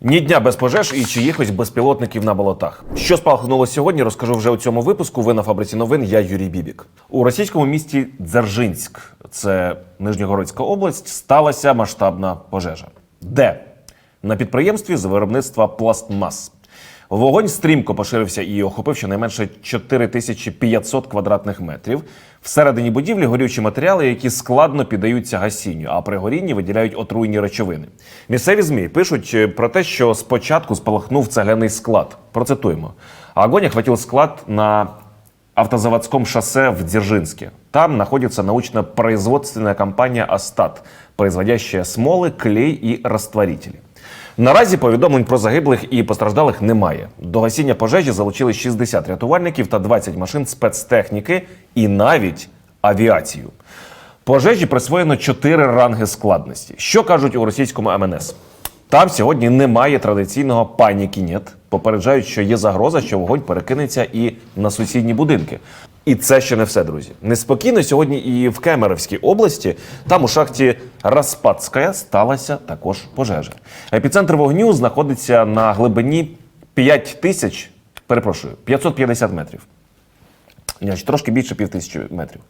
Ні дня без пожеж і чиїхось безпілотників на болотах. Що спалахнуло сьогодні, розкажу вже у цьому випуску. Ви на фабриці новин. Я Юрій Бібік. У російському місті Дзержинськ, це Нижньогородська область, сталася масштабна пожежа. Де? На підприємстві з виробництва пластмас. Вогонь стрімко поширився і охопив щонайменше 4500 квадратних метрів. Всередині будівлі горючі матеріали, які складно піддаються гасінню, а при горінні виділяють отруйні речовини. Місцеві змі пишуть е, про те, що спочатку спалахнув цегляний склад. Процитуємо: огонь охватил склад на автозаводском шоссе в Дзержинске. Там находится научно-производственная компания «Астат», производящая смоли, клей і растворителі. Наразі повідомлень про загиблих і постраждалих немає. До гасіння пожежі залучили 60 рятувальників та 20 машин спецтехніки і навіть авіацію. Пожежі присвоєно 4 ранги складності. Що кажуть у російському МНС? Там сьогодні немає традиційного паніки нет. Попереджають, що є загроза, що вогонь перекинеться і на сусідні будинки. І це ще не все, друзі. Неспокійно сьогодні і в Кемеровській області. Там у шахті Распадська сталася також пожежа. Епіцентр вогню знаходиться на глибині 5 тисяч, перепрошую, 550 метрів. Трошки більше півтисячі метрів.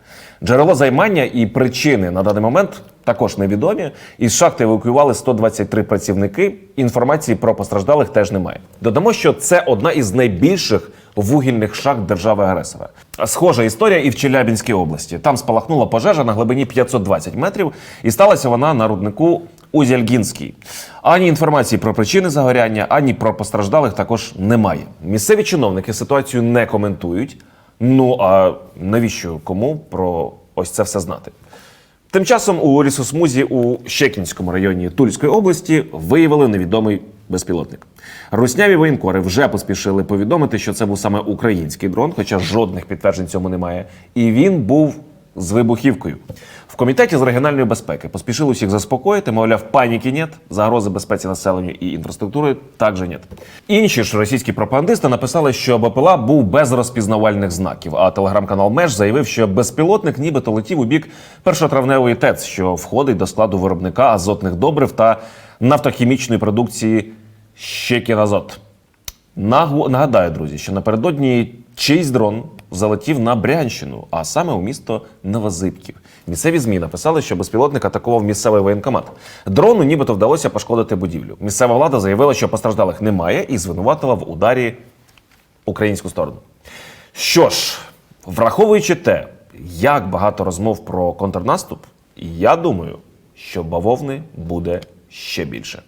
Джерело займання і причини на даний момент також невідомі. Із шахти евакуювали 123 працівники. Інформації про постраждалих теж немає. Додамо, що це одна із найбільших вугільних шахт держави-агресора. Схожа історія і в Челябінській області. Там спалахнула пожежа на глибині 520 метрів, і сталася вона на руднику Узяльгінський. Ані інформації про причини загоряння, ані про постраждалих також немає. Місцеві чиновники ситуацію не коментують. Ну а навіщо кому про ось це все знати? Тим часом у лісосмузі у Щекінському районі Тульської області виявили невідомий безпілотник. Русняві воєнкори вже поспішили повідомити, що це був саме український дрон, хоча жодних підтверджень цьому немає. І він був з вибухівкою. В комітеті з регіональної безпеки поспішили усіх заспокоїти, мовляв, паніки нет, загрози безпеці населенню і інфраструктури також нет. Інші ж російські пропагандисти написали, що БПЛА був без розпізнавальних знаків. А телеграм-канал Меж заявив, що безпілотник нібито летів у бік першотравневої ТЕЦ, що входить до складу виробника азотних добрив та нафтохімічної продукції Щекіназот. Нагу- Нагадаю, друзі, що напередодні чийсь дрон залетів на Брянщину, а саме у місто Новозибків. Місцеві змі написали, що безпілотник атакував місцевий воєнкомат. Дрону нібито вдалося пошкодити будівлю. Місцева влада заявила, що постраждалих немає, і звинуватила в ударі українську сторону. Що ж, враховуючи те, як багато розмов про контрнаступ, я думаю, що бавовни буде ще більше.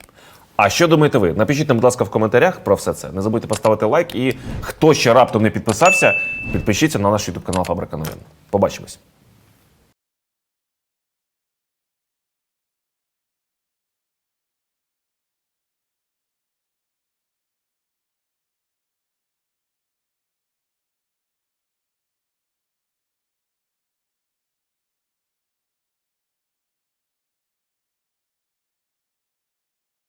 А що думаєте ви? Напишіть нам, будь ласка, в коментарях про все це. Не забудьте поставити лайк. І хто ще раптом не підписався, підпишіться на наш YouTube канал Фабрика Новин. Побачимось.